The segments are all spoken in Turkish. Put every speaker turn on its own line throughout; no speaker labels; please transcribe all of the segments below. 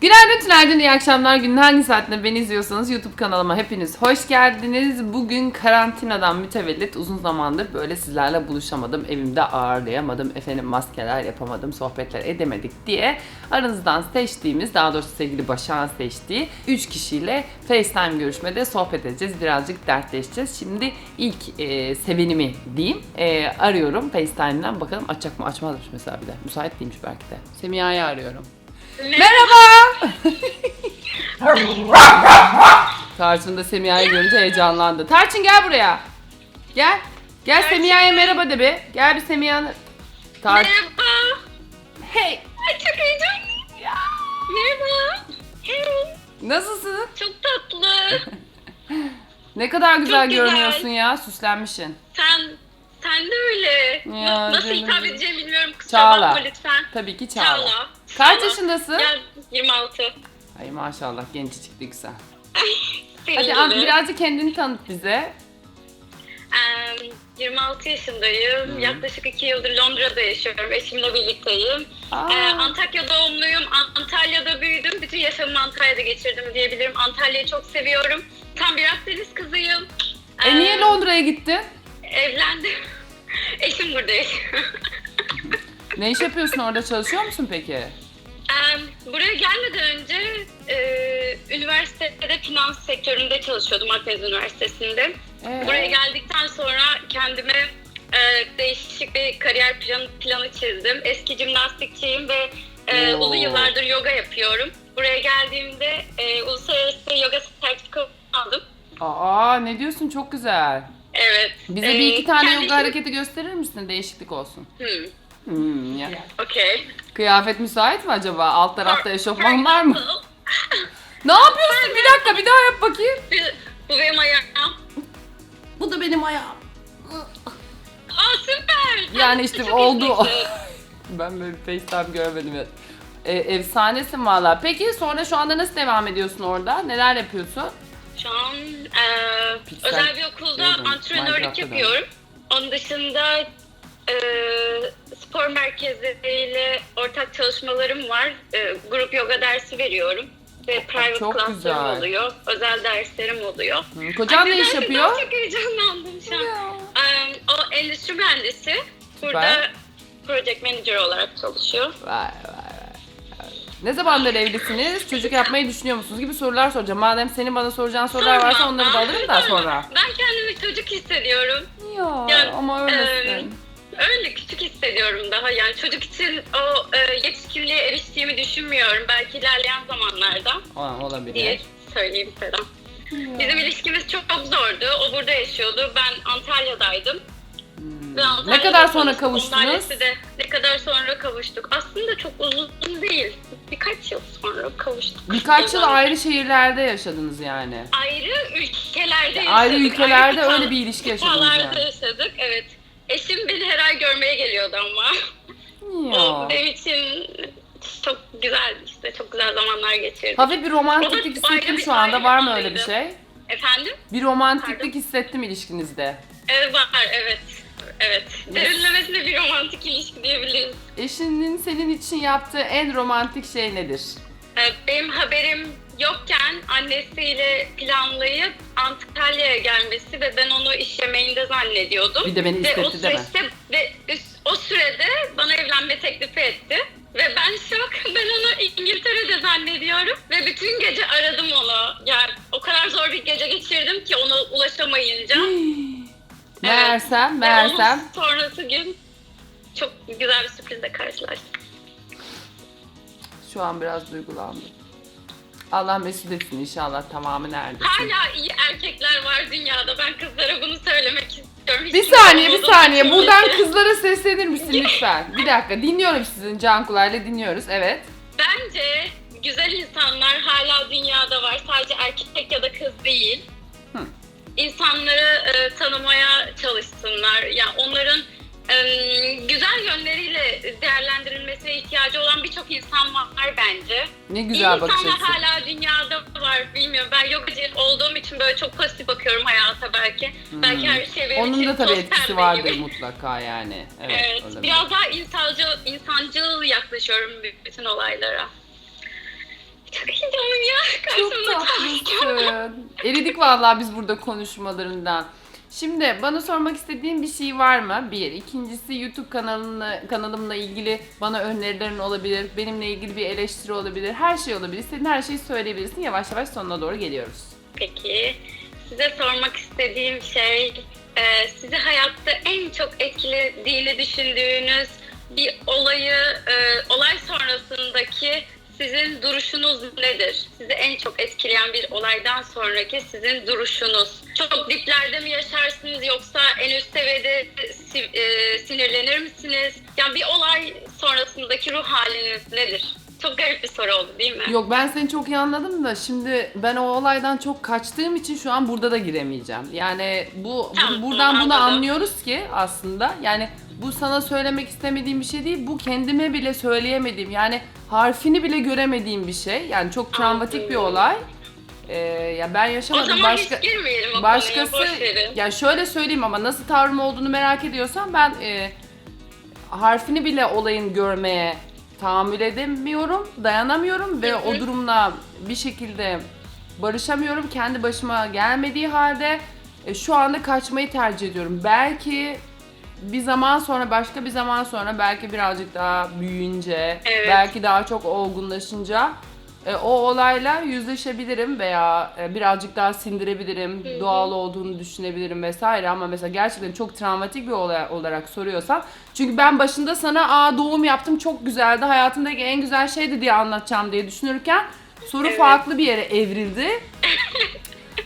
Günaydın, tünaydın, iyi akşamlar. Günün hangi saatinde beni izliyorsanız YouTube kanalıma hepiniz hoş geldiniz. Bugün karantinadan mütevellit uzun zamandır böyle sizlerle buluşamadım. Evimde ağırlayamadım. Efendim maskeler yapamadım, sohbetler edemedik diye aranızdan seçtiğimiz, daha doğrusu sevgili Başak'ın seçtiği 3 kişiyle FaceTime görüşmede sohbet edeceğiz. Birazcık dertleşeceğiz. Şimdi ilk e, sevenimi diyeyim. E, arıyorum FaceTime'den. Bakalım açacak mı? Açmazmış mesela bir de. Müsait değilmiş belki de. Semiha'yı arıyorum. Merhaba. Tarçın da Semiha'yı görünce heyecanlandı. Tarçın gel buraya. Gel. Gel Semiha'ya merhaba de bir. Gel bir Semiha'nın... Tar
Merhaba.
Hey.
Ay çok heyecanlıyım ya. Merhaba. Hey.
Nasılsın?
Çok tatlı.
Ne kadar güzel
Çok güzel.
görünüyorsun ya. Süslenmişsin.
sen sen de öyle.
Ya,
Nasıl
canım.
hitap edeceğimi bilmiyorum. Kusura
Çağla.
bakma lütfen.
Tabii ki Çağla.
Çağla.
Kaç yaşındasın?
Ya 26.
Ay maşallah genç çıktı güzel.
Senin
Hadi
gibi.
birazcık kendini tanıt bize.
Em, 26 yaşındayım. Yaklaşık 2 yıldır Londra'da yaşıyorum. Eşimle birlikteyim.
Aa.
Ee, Antakya doğumluyum. Antalya'da büyüdüm. Bütün yaşamımı Antalya'da geçirdim diyebilirim. Antalya'yı çok seviyorum. Tam bir Akdeniz kızıyım.
E niye
Em,
Londra'ya gittin?
Evlendim. Eşim burada yaşıyor.
Ne iş yapıyorsun orada çalışıyor musun peki?
Em, Buraya gelmeden önce e, üniversitede finans sektöründe çalışıyordum Akdeniz Üniversitesi'nde.
Ee?
Buraya geldikten sonra kendime e, değişik bir kariyer planı, planı çizdim. Eski jimnastikçiyim ve e,
Oo.
uzun yıllardır yoga yapıyorum. Buraya geldiğimde e, uluslararası yoga sertifikası aldım.
Aa ne diyorsun çok güzel.
Evet.
Bize
E,
bir iki tane yoga hareketi gösterir misin? Değişiklik olsun.
Hmm,
Hmm, ya.
Okey.
Kıyafet müsait mi acaba? Alt tarafta eşofman var mı? Ne yapıyorsun? Bir dakika bir daha yap bakayım.
Bu benim ayağım.
Bu da benim ayağım.
Aa süper.
Yani işte
çok
oldu. Ben böyle bir FaceTime görmedim. ya. E, efsanesin valla. Peki sonra şu anda nasıl devam ediyorsun orada? Neler yapıyorsun?
Şu an e, özel bir okulda
dön,
antrenörlük yapıyorum. Onun dışında e, spor merkezleriyle ortak çalışmalarım var. E, grup yoga dersi veriyorum. Ve private
çok
classlarım
güzel.
oluyor. Özel derslerim oluyor.
Hı, Kocan ne iş yapıyor?
Çok heyecanlandım şu an. E, o endüstri mühendisi. Burada
Süper.
project manager olarak çalışıyor.
Vay vay vay. Ne zamandır evlisiniz? Çocuk yapmayı düşünüyor musunuz gibi sorular soracağım. Madem senin bana soracağın sorular varsa
Sorma.
onları da alırım da sonra.
Ben kendimi çocuk hissediyorum.
Ya
Yani,
ama öylesin.
Öyle küçük hissediyorum daha. Yani çocuk için o e, yetişkinliğe eriştiğimi düşünmüyorum. Belki ilerleyen zamanlarda
Aa, olabilir.
diye söyleyeyim Selam. Bizim ilişkimiz çok zordu. O burada yaşıyordu. Ben Antalya'daydım.
Hmm. Ne kadar sonra
çalıştım.
kavuştunuz?
Ailesi de ne kadar sonra kavuştuk. Aslında çok uzun değil. Birkaç yıl sonra kavuştuk.
Birkaç yıl ayrı şehirlerde yaşadınız yani.
ayrı ülkelerde yaşadık.
Ayrı ülkelerde
Ayrı
öyle bir ilişki yaşadınız
kıtalarda
yani.
yaşadık. Evet. Eşim beni her ay görmeye geliyordu ama. O
Ya.
benim için çok güzel işte çok güzel zamanlar geçirdik.
Hafif bir
O
romantiklik
da ayrı
hissettim
bir-
şu anda.
ayrı
Var
bir
mı öyle bir şey?
Efendim?
Bir romantiklik
Pardon?
hissettim ilişkinizde.
Evet var evet. Evet. Derinlemesine bir romantik ilişki diyebiliriz.
Eşinin senin için yaptığı en romantik şey nedir?
Ee, Benim haberim yokken annesiyle planlayıp Antalya'ya gelmesi ve ben onu iş yemeğinde zannediyordum.
Bir de beni
ve o
istetti deme.
süreçte ve üst- o sürede bana evlenme teklifi etti. Ve ben şok, ben onu İngiltere'de zannediyorum. Ve bütün gece aradım onu. Yani o kadar zor bir gece geçirdim ki ona ulaşamayınca.
Meğersem,
Ve onun
meğersem.
sonrası gün çok güzel bir sürprizle karşılaştık.
Şu an biraz duygulandım. Allah mesut etsin inşallah tamamı neredesin?
Hala iyi erkekler var dünyada. Ben kızlara bunu söylemek istiyorum. Hiç
Bir saniye bir saniye. Buradan kızlara seslenir misin lütfen? Bir dakika dinliyorum sizin Can Kulay'la dinliyoruz. Evet.
Bence güzel insanlar hala dünyada var. Sadece erkek ya da kız değil.
Hı.
İnsanları e, tanımaya çalışsınlar. Yani onların güzel yönleriyle değerlendirilmesine ihtiyacı olan birçok insan var bence.
Ne
İyi
güzel bakış
insanlar
açısı.
hala dünyada var. Bilmiyorum. Ben yogacı olduğum için böyle çok pozitif bakıyorum hayata belki. Belki her şey benim
Hmm. Onun
için
da tabii
toz
etkisi
pembe
vardır
gibi.
mutlaka yani. Evet.
Evet,
olabilir.
biraz daha insancıl, insancıl yaklaşıyorum bütün olaylara. Çok heyecanlıyım ya.
Çok
Karşımda
tatlısın. Eridik vallahi biz burada konuşmalarından. Şimdi bana sormak istediğin bir şey var mı? Bir. İkincisi YouTube kanalını, kanalımla ilgili bana önerilerin olabilir. Benimle ilgili bir eleştiri olabilir. Her şey olabilir. İstediğin her şeyi söyleyebilirsin. Yavaş yavaş sonuna doğru geliyoruz.
Peki, size sormak istediğim şey, e, sizi hayatta en çok etkilediğini düşündüğünüz bir olayı, e, olay sonrasındaki sizin duruşunuz nedir? Sizi en çok etkileyen bir olaydan sonraki sizin duruşunuz. Çok diplerde mi yaşarsınız yoksa en üst seviyede e, sinirlenir misiniz? Yani bir olay sonrasındaki ruh haliniz nedir? Çok garip bir soru oldu değil mi?
Yok ben seni çok iyi anladım da şimdi ben o olaydan çok kaçtığım için şu an burada da giremeyeceğim. Yani bu, bu-
Tamam,
buradan bunu
anladım.
anlıyoruz ki aslında yani bu sana söylemek istemediğim bir şey değil. Bu kendime bile söyleyemediğim yani harfini bile göremediğim bir şey. Yani çok travmatik bir olay. Ee, ya ben
O
yaşamadım.
zaman
Başka
hiç girmeyelim o
başkası
konuya, boş verin.
ya şöyle söyleyeyim ama nasıl tavrım olduğunu merak ediyorsan ben e, harfini bile olayın görmeye tahammül edemiyorum, dayanamıyorum ve o durumla bir şekilde barışamıyorum. Kendi başıma gelmediği halde e, şu anda kaçmayı tercih ediyorum. Belki bir zaman sonra başka bir zaman sonra belki birazcık daha büyüyünce
Evet.
belki daha çok olgunlaşınca e, o olayla yüzleşebilirim veya e, birazcık daha sindirebilirim, doğal olduğunu düşünebilirim vesaire ama mesela gerçekten çok travmatik bir olay olarak soruyorsan çünkü ben başında sana aa doğum yaptım çok güzeldi hayatımdaki en güzel şeydi diye anlatacağım diye düşünürken soru
Evet.
farklı bir yere evrildi.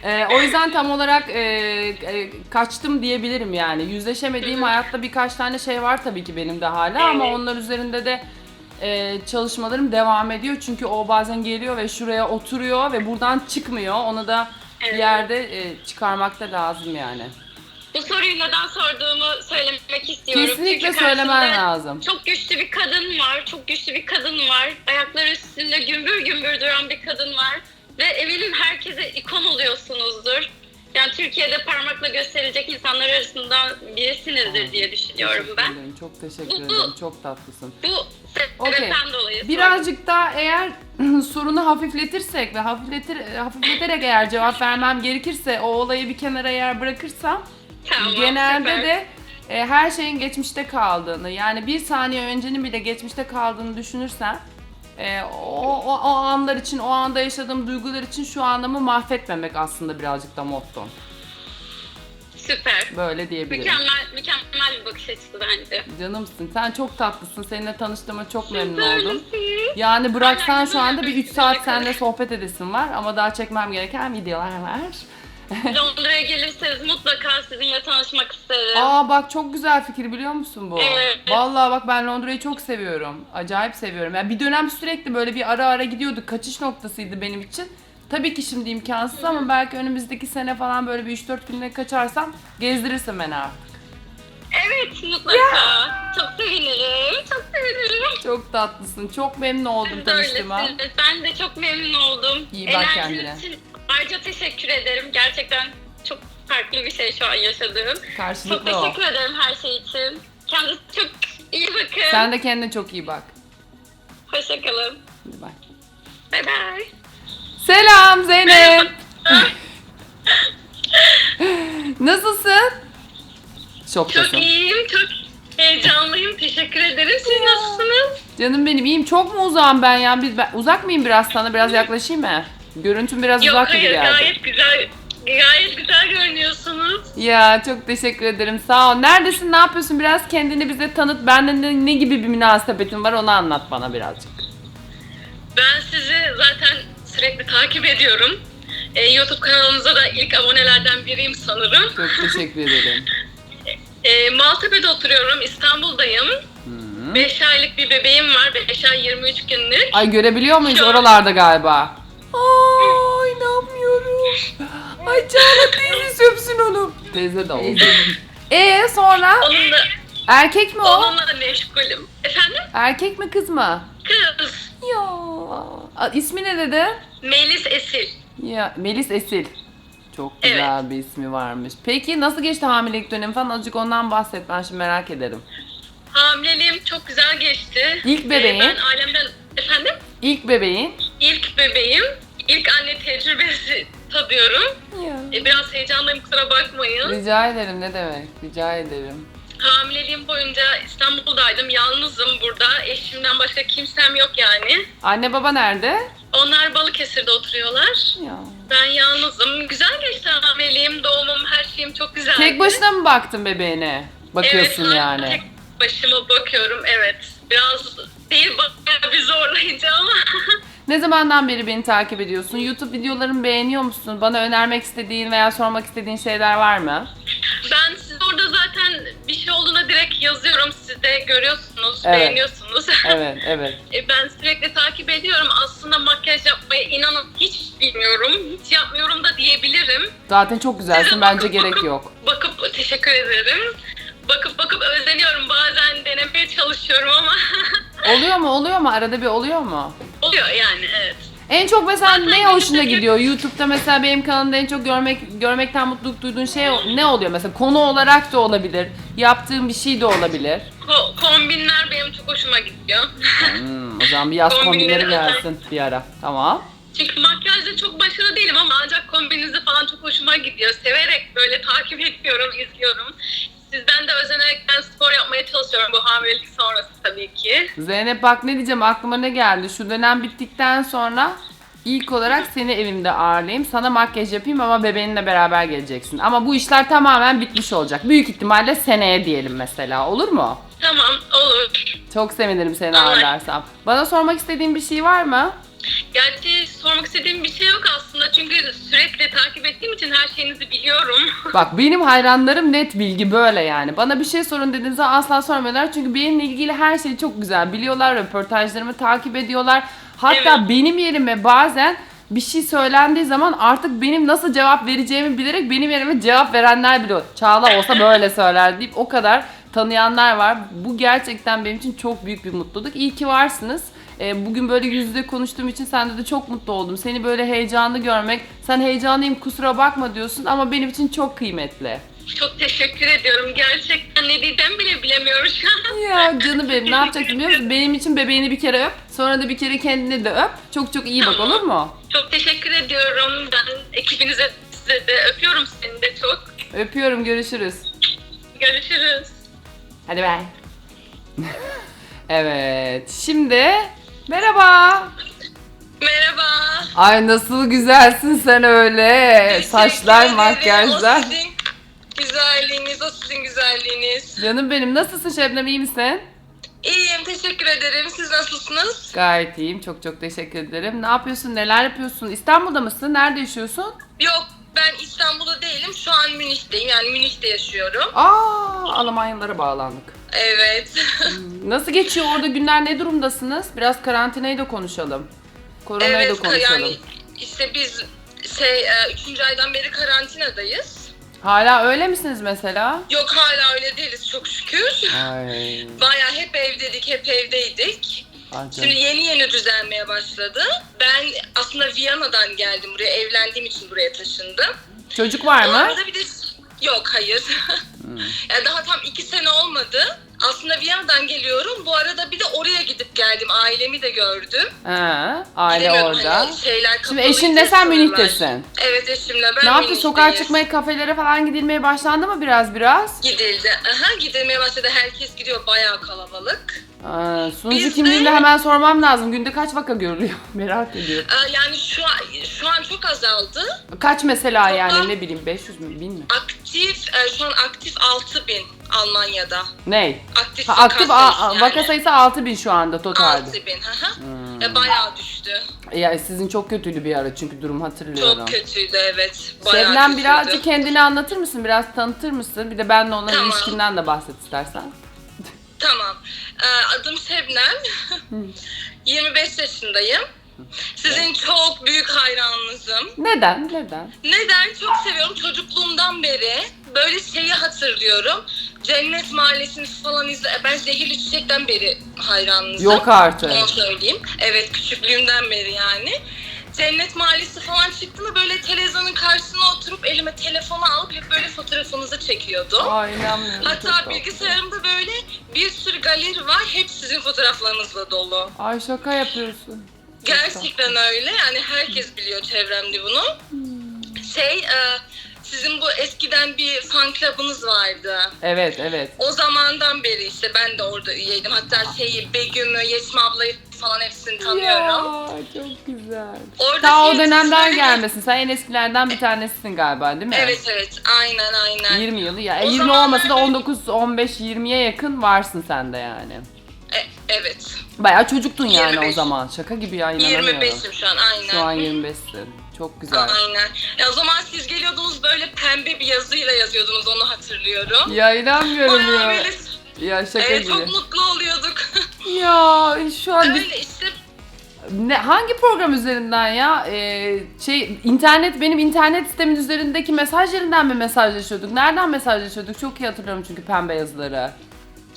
E, o yüzden tam olarak e, e, kaçtım diyebilirim yani. Yüzleşemediğim hayatta birkaç tane şey var tabii ki benim de hala ama
Evet.
onlar üzerinde de e, çalışmalarım devam ediyor. Çünkü o bazen geliyor ve şuraya oturuyor ve buradan çıkmıyor. Onu da bir
Evet.
yerde e, çıkarmak da lazım yani.
Bu soruyu neden sorduğumu söylemek istiyorum.
Kesinlikle
Çünkü
söylemen
karşımda
lazım.
Çok güçlü bir kadın var. Çok güçlü bir kadın var. Ayakları üstünde gümbür gümbür duran bir kadın var. Ve eminim herkese ikon oluyorsunuzdur. Yani Türkiye'de parmakla gösterilecek insanlar arasında birisinizdir diye düşünüyorum ben.
ederim. Çok teşekkür
Bu-
ederim. Çok tatlısın.
Bu dolayı sordum.
Birazcık daha eğer sorunu hafifletirsek ve hafifletir, hafifleterek eğer cevap vermem gerekirse o olayı bir kenara eğer bırakırsam
Tamam,
genelde
süper.
de e, her şeyin geçmişte kaldığını yani bir saniye öncenin bile geçmişte kaldığını düşünürsen e, o, o, o anlar için o anda yaşadığım duygular için şu anımı mahvetmemek aslında birazcık da motto.
Süper.
Böyle diyebilirim.
Mükemmel, mükemmel bir bakış açısı bence.
Canımsın. Sen çok tatlısın. Seninle tanıştığıma çok memnun oldum. Yani bıraksan şu anda bir 3 saat seninle sohbet edesim var ama daha çekmem gereken videolar var.
Londra'ya gelirseniz mutlaka sizinle tanışmak isterim.
Aa bak çok güzel fikir biliyor musun bu?
Evet.
Vallahi bak ben Londra'yı çok seviyorum. Acayip seviyorum. Yani bir dönem sürekli böyle bir ara ara gidiyorduk. Kaçış noktasıydı benim için. Tabii ki şimdi imkansız ama belki önümüzdeki sene falan böyle bir 3-4 günde kaçarsam gezdirirsin beni artık.
Evet mutlaka. Çok sevinirim. Çok sevinirim.
Çok tatlısın. Çok memnun oldum
Siz de
tanıştığıma.
öylesiniz. Ben de çok memnun oldum.
İyi bak
Enerjiniz
kendine.
için ayrıca teşekkür ederim. Gerçekten çok farklı bir şey şu an yaşadığım. Çok
Karşılıklı o.
teşekkür ederim her şey için. Kendinize çok iyi bakın.
Sen de kendine çok iyi bak.
Hoşçakalın.
Hadi bay.
Bye bye.
Selam Zeynep. Nasılsın? Şoktasın.
Çok iyiyim. Çok heyecanlıyım. Teşekkür ederim. Siz nasılsınız?
Canım benim iyiyim. Çok mu uzağım ben ya? Bir, ben, uzak mıyım biraz sana? Biraz yaklaşayım mı? Görüntüm biraz
Yok
uzak gibi
hayır
geldi.
gayet güzel. Gayet güzel görünüyorsunuz.
Ya çok teşekkür ederim. Sağ ol. Neredesin? Ne yapıyorsun? Biraz kendini bize tanıt. Benden ne, ne gibi bir münasebetin var? Onu anlat bana birazcık.
Ben sizi zaten sürekli takip ediyorum. Ee, YouTube kanalımıza da ilk abonelerden biriyim sanırım.
Çok teşekkür ederim.
Ee, Maltepe'de oturuyorum, İstanbul'dayım.
Hı.
5 aylık bir bebeğim var, 5 ay 23 günlük.
Ay görebiliyor muyuz?
Şu an-
Oralarda galiba. Ay Çağla teyze söpsün onu. Teyze de oldu. Ee sonra
Onunla,
erkek mi o?
onunla meşgulüm. Efendim?
Erkek mi kız mı?
Kız.
Ya. A, ismi ne dedi?
Melis Esil.
Ya Melis Esil. Çok güzel bir ismi varmış. Peki nasıl geçti hamilelik dönemi falan? Azıcık ondan bahset. Ben şimdi merak ederim.
Hamileliğim çok güzel geçti.
İlk bebeğin?
Ee, ben ailemden... Efendim?
İlk bebeğin.
ilk bebeğim. İlk anne tecrübesi tadıyorum.
Ya.
E, biraz heyecanlıyım kusura bakmayın.
Rica ederim ne demek? Rica ederim.
Hamileliğim boyunca İstanbul'daydım. Yalnızım burada. Eşimden başka kimsem yok yani.
Anne baba nerede?
Onlar Balıkesir'de oturuyorlar.
Ya.
Ben yalnızım. Güzel geçti hamileliğim, doğumum, her şeyim çok güzeldi.
Tek başına mı baktın bebeğine? Bakıyorsun
evet,
yani.
Tek başıma bakıyorum evet. Biraz değil bayağı bir.
Ne zamandan beri beni takip ediyorsun? YouTube videolarımı beğeniyor musun? Bana önermek istediğin veya sormak istediğin şeyler var mı?
ben siz orada zaten bir şey olduğuna direkt yazıyorum. Siz de görüyorsunuz,
Evet.
beğeniyorsunuz.
Evet, evet.
E, ben sürekli takip ediyorum. Aslında makyaj yapmayı inanın hiç bilmiyorum. Hiç yapmıyorum da diyebilirim.
Zaten çok güzelsin. Bence gerek yok.
Bakıp teşekkür ederim. Bakıp bakıp özeniyorum. Bazen denemeye çalışıyorum ama
Oluyor mu? Oluyor mu? Arada bir oluyor mu?
oluyor yani evet.
En çok mesela ne hoşuna gidiyor? YouTube'da mesela benim kanalımda en çok görmek görmekten mutluluk duyduğun şey ne oluyor? Mesela konu olarak da olabilir. Yaptığın bir şey de olabilir.
Ko- kombinler benim çok hoşuma gidiyor.
Hmm, o zaman bir yaz
Kombinleri
kombinleri gelsin bir ara. Tamam.
Çünkü makyajda çok başarılı değilim ama ancak kombinizi falan çok hoşuma gidiyor. Severek böyle takip ediyorum, izliyorum. Sizden de özenerekten spor yapmaya çalışıyorum bu hamilelik sonrası tabii ki.
Zeynep bak ne diyeceğim aklıma ne geldi? Şu dönem bittikten sonra ilk olarak seni evimde ağırlayayım. Sana makyaj yapayım ama bebeğinle beraber geleceksin. Ama bu işler tamamen bitmiş olacak. Büyük ihtimalle seneye diyelim mesela. Olur mu?
Tamam, olur.
Çok sevinirim seni
Tamam.
ağırlarsam. Bana sormak istediğin bir şey var mı?
Gerçi sormak istediğim bir şey yok aslında çünkü sürekli takip ettiğim için her şeyinizi biliyorum.
Bak benim hayranlarım net bilgi böyle yani. Bana bir şey sorun dediğinizde asla sormuyorlar. Çünkü benimle ilgili her şey çok güzel. Biliyorlar, röportajlarımı takip ediyorlar. Hatta
Evet.
benim yerime bazen bir şey söylendiği zaman artık benim nasıl cevap vereceğimi bilerek benim yerime cevap verenler biliyor. Çağla olsa böyle söyler deyip o kadar tanıyanlar var. Bu gerçekten benim için çok büyük bir mutluluk. İyi ki varsınız. Ee, Bugün böyle yüz yüze konuştuğum için sende de çok mutlu oldum. Seni böyle heyecanlı görmek. Sen heyecanlıyım kusura bakma diyorsun ama benim için çok kıymetli.
Çok teşekkür ediyorum. Gerçekten ne diyeceğimi bile bilemiyorum şu an.
Ya canım benim ne yapacaksın biliyor musun? Benim için bebeğini bir kere öp. Sonra da bir kere kendini de öp. Çok çok iyi bak olur mu?
Çok teşekkür ediyorum. Ben ekibinize size de öpüyorum seni de çok.
Öpüyorum görüşürüz.
Görüşürüz.
Hadi bay. evet şimdi merhaba.
Merhaba.
Ay nasıl güzelsin sen öyle. Saçlar,
Teşekkür ederim.
makyajlar.
O sizin güzelliğiniz, o sizin güzelliğiniz.
Canım benim nasılsın Şebnem iyi misin?
İyiyim, teşekkür ederim. Siz nasılsınız?
Gayet iyiyim. Çok çok teşekkür ederim. Ne yapıyorsun? Neler yapıyorsun? İstanbul'da mısın? Nerede yaşıyorsun?
Yok, ben İstanbul'da değilim. Şu an Münih'teyim. Yani Münih'te yaşıyorum.
Aa, Almanyalara bağlandık.
Evet.
Nasıl geçiyor orada günler? Ne durumdasınız? Biraz karantinayı da konuşalım. Koronayı da
evet,
konuşalım.
yani işte biz şey, e, üçüncü aydan beri karantinadayız.
Hala öyle misiniz mesela?
Yok hala öyle değiliz çok şükür.
Ay.
Baya hep evdeydik, hep evdeydik. Şimdi yeni yeni düzelmeye başladı. Ben aslında Viyana'dan geldim buraya. Evlendiğim için buraya taşındım.
Çocuk var mı?
arada bir de yok hayır. yani daha tam iki sene olmadı. Aslında Viyana'dan geliyorum. Bu arada bir de oraya gidip geldim. Ailemi de gördüm.
Ha, aile
Gidemiyorum,
orada.
hani şeyler
Şimdi
kapalıydı
eşinle sen. Münih'tesin.
Evet eşimle ben
Ne yaptın?
Münih'teyiz.
Sokağa çıkmaya, kafelere falan gidilmeye başlandı mı biraz biraz?
Gidildi. Aha gidilmeye başladı. Herkes gidiyor. Bayağı kalabalık.
Aa, sunucu
Biz
kimliğini
de-
hemen sormam lazım. Günde kaç vaka görülüyor? Merak ediyorum.
Ee, yani şu an, şu an çok azaldı.
Kaç mesela yani ne bileyim 500 mü 1000 mi?
Aktif, e, şu an aktif 6000 Almanya'da.
Ney?
Aktif,
Ha,
vaka
aktif a-
sayısı
a-
yani.
vaka sayısı 6000 şu anda totalde.
6000. hı hı.
Hmm.
E, bayağı düştü.
Ya sizin çok kötüydü bir ara çünkü durum hatırlıyorum.
Çok kötüydü evet. Bayağı
Şebnem
kötüydü.
birazcık kendini anlatır mısın? Biraz tanıtır mısın? Bir de benle olan
Tamam.
ilişkinden de bahset istersen.
Tamam. Ee, adım Şebnem. 25 yaşındayım. Sizin çok büyük hayranınızım.
Neden? Neden?
Neden? Çok seviyorum. Çocukluğumdan beri böyle şeyi hatırlıyorum. Cennet Mahallesi'ni falan izle. Ben Zehirli Çiçek'ten beri hayranınızım.
Yok artık.
Onu söyleyeyim. Evet küçüklüğümden beri yani. Cennet Mahallesi falan çıktı mı böyle televizyonun karşısına oturup elime telefonu alıp hep böyle fotoğrafınızı çekiyordum.
Ay inanmıyorum. çok
Hatta bilgisayarımda böyle bir sürü galeri var. Hep sizin fotoğraflarınızla dolu.
Ay şaka yapıyorsun.
Gerçekten öyle. Yani herkes biliyor çevremde bunu. Şey, e, sizin bu eskiden bir fan club'ınız vardı.
Evet evet.
O zamandan beri işte ben de orada üyeydim. Hatta şeyi Begüm'ü, Yeşim ablayı falan hepsini tanıyorum.
çok güzel.
Oradaki
Ta o dönemden gelmesin. Sen en eskilerden bir tanesisin galiba değil mi?
Evet evet aynen aynen.
20 yılı ya.
O
20
zamanlar
olmasa da
böyle-
19, 15, 20'ye yakın varsın sen de yani.
E, evet.
Bayağı çocuktun yani o
25.
zaman. Şaka gibi ya inanamıyorum.
25'im şu an aynen.
Şu an 25'sin. Çok güzel.
Aynen. Ya o zaman siz geliyordunuz böyle pembe bir yazıyla yazıyordunuz onu hatırlıyorum.
Ya inanmıyorum
Bayağı
ya.
böyle
Ya şaka
evet,
gibi.
çok mutlu oluyorduk.
Ya şu an
Öyle işte
ne, hangi program üzerinden ya? Ee, şey internet benim internet sistemin üzerindeki mesajlarından mı mesajlaşıyorduk? Nereden mesajlaşıyorduk? Çok iyi hatırlıyorum çünkü pembe yazıları.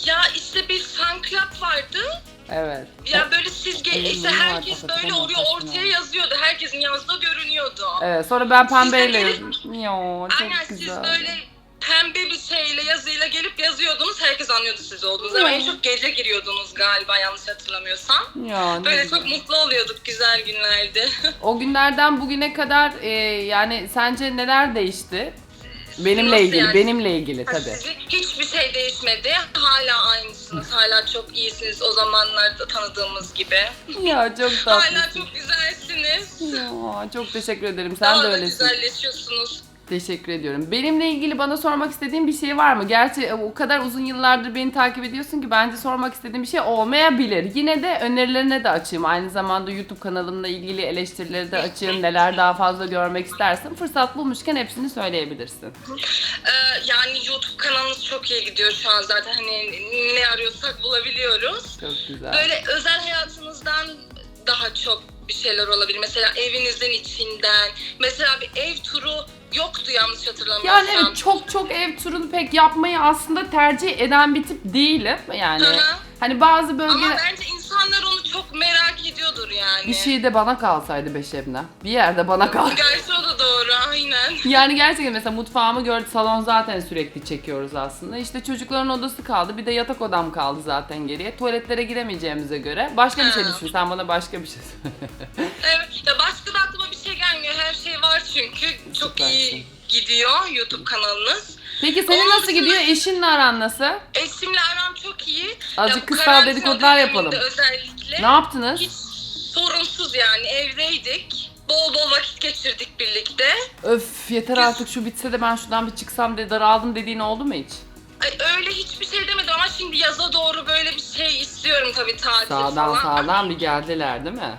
ya işte bir fan club vardı.
Evet.
Ya böyle siz ge-
Benim
işte herkes böyle
saçma.
ortaya yazıyordu. Herkesin yazdığı görünüyordu.
Evet sonra ben pembeyle yazdım. Ya çok
Aynen
güzel.
siz böyle pembe bir şeyle yazıyla gelip yazıyordunuz. Herkes anlıyordu siz olduğunuzu. Ama en çok gece giriyordunuz galiba yanlış hatırlamıyorsam.
Ya, ne
Böyle
güzel.
çok mutlu oluyorduk güzel günlerde.
O günlerden bugüne kadar e, yani sence neler değişti? Benimle
Nasıl
ilgili,
yani?
benimle ilgili tabii.
Sizin hiçbir şey değişmedi. Hala aynısınız. Hala çok iyisiniz o zamanlarda tanıdığımız gibi.
Ya çok
Hala
tatlısın.
çok güzelsiniz.
Ya çok teşekkür ederim. Sen
Daha
de
da
öylesin.
güzelleşiyorsunuz.
Teşekkür ediyorum. Benimle ilgili bana sormak istediğin bir şey var mı? Gerçi o kadar uzun yıllardır beni takip ediyorsun ki bence sormak istediğim bir şey olmayabilir. Yine de önerilerine de açayım. Aynı zamanda YouTube kanalımla ilgili eleştirileri de açayım. Neler daha fazla görmek istersin. Fırsat bulmuşken hepsini söyleyebilirsin.
Ee, yani YouTube kanalınız çok iyi gidiyor şu an zaten. Hani ne arıyorsak bulabiliyoruz.
Çok güzel.
Böyle özel hayatınızdan daha çok bir şeyler olabilir. Mesela evinizin içinden. Mesela bir ev turu yoktu yanlış hatırlamıyorsam.
Yani evet çok çok ev turunu pek yapmayı aslında tercih eden bir tip değilim. Yani
Hı hı.
hani bazı
Ama
bölgeler
bence insanlar onu çok merak ediyordur yani.
bir şey de bana kalsaydı be Şebnem. Bir yerde bana kal.
Gerçi o da doğru aynen.
Yani gerçekten mesela mutfağımı gördü salon zaten sürekli çekiyoruz aslında. İşte çocukların odası kaldı bir de yatak odam kaldı zaten geriye. Tuvaletlere giremeyeceğimize göre başka bir şey düşün sen bana başka bir şey söyle.
Evet. Ya başka da aklıma. Her şey var çünkü. Çok
Süpersin.
iyi gidiyor YouTube kanalınız.
Peki senin
Onun
nasıl
dışında-
gidiyor? Eşinle aran nasıl?
Eşimle aram çok iyi.
Azıcık
Ya bu
kısa
karantina
dedikodular
döneminde
yapalım.
Özellikle
Ne yaptınız?
hiç sorunsuz yani evdeydik. Bol bol vakit geçirdik birlikte.
Öf yeter artık şu bitse de ben şuradan bir çıksam de daraldım dediğin oldu mu hiç?
Ay, öyle hiçbir şey demedim ama şimdi yaza doğru böyle bir şey istiyorum tabii tatil
Sağdan
falan.
sağdan bir geldiler değil mi?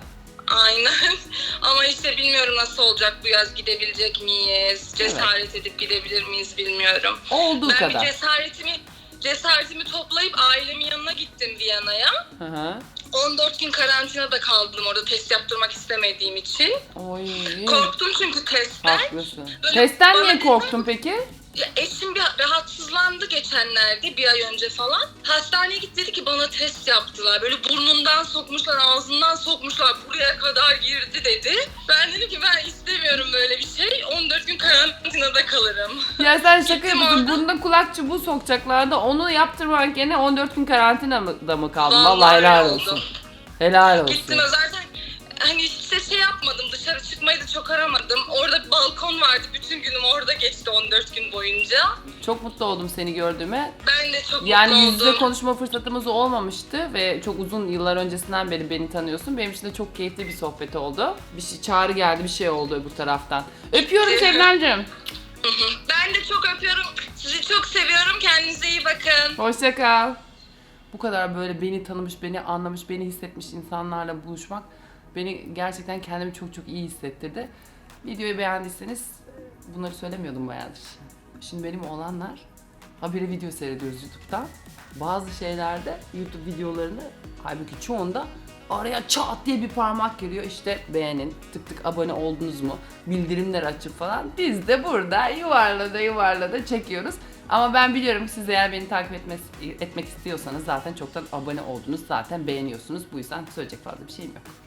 Aynen. Ama işte bilmiyorum nasıl olacak bu yaz gidebilecek miyiz? Cesaret edip gidebilir miyiz bilmiyorum.
Olduğu
ben
kadar.
cesaretimi cesaretimi toplayıp ailemin yanına gittim Viyana'ya.
Hı hı.
14 gün karantinada kaldım orada test yaptırmak istemediğim için.
Oy.
Korktum çünkü testten.
Haklısın.
Böyle
Testten niye korktun peki?
Ya eşim bir rahatsızlandı geçenlerde bir ay önce falan. Hastaneye gitti dedi ki bana test yaptılar. Böyle burnundan sokmuşlar, ağzından sokmuşlar. Buraya kadar girdi dedi. Ben dedim ki ben istemiyorum böyle bir şey. 14 gün karantinada kalırım.
Ya sen şaka
Gittim
yapıyorsun.
orada.
Burnuna kulak çubuğu sokacaklardı. Onu yaptırmak yerine 14 gün karantinada mı kaldın?
Vallahi
helal
öyle
olsun. Helal olsun.
Gittim zaten hani hiç şey yapmadım. Dışarı çıkmayı da çok aramadım. Orada bir balkon vardı. Bütün günüm orada geçti 14 gün boyunca.
Çok mutlu oldum seni gördüğüme.
Ben de çok
Yani
mutlu
yüz yüze
oldum.
konuşma fırsatımız olmamıştı ve çok uzun yıllar öncesinden beri beni tanıyorsun. Benim için de çok keyifli bir sohbet oldu. Bir şey, çağrı geldi, bir şey oldu öbür taraftan. Öpüyorum
Evet.
Şebnemciğim.
Hı hı. Ben de çok öpüyorum. Sizi çok seviyorum. Kendinize iyi bakın.
Hoşça kal. Bu kadar böyle beni tanımış, beni anlamış, beni hissetmiş insanlarla buluşmak beni gerçekten kendimi çok çok iyi hissettirdi. Videoyu beğendiyseniz bunları söylemiyordum bayağıdır. Şimdi benim oğlanlar haberi video seyrediyoruz YouTube'dan. Bazı şeylerde YouTube videolarını halbuki çoğunda araya çat diye bir parmak giriyor işte beğenin, tık tık abone oldunuz mu, bildirimler açıp falan. Biz de burada yuvarlada yuvarlada çekiyoruz. Ama ben biliyorum siz eğer beni takip etmez, etmek istiyorsanız zaten çoktan abone oldunuz, zaten beğeniyorsunuz. Bu yüzden söyleyecek fazla bir şeyim yok.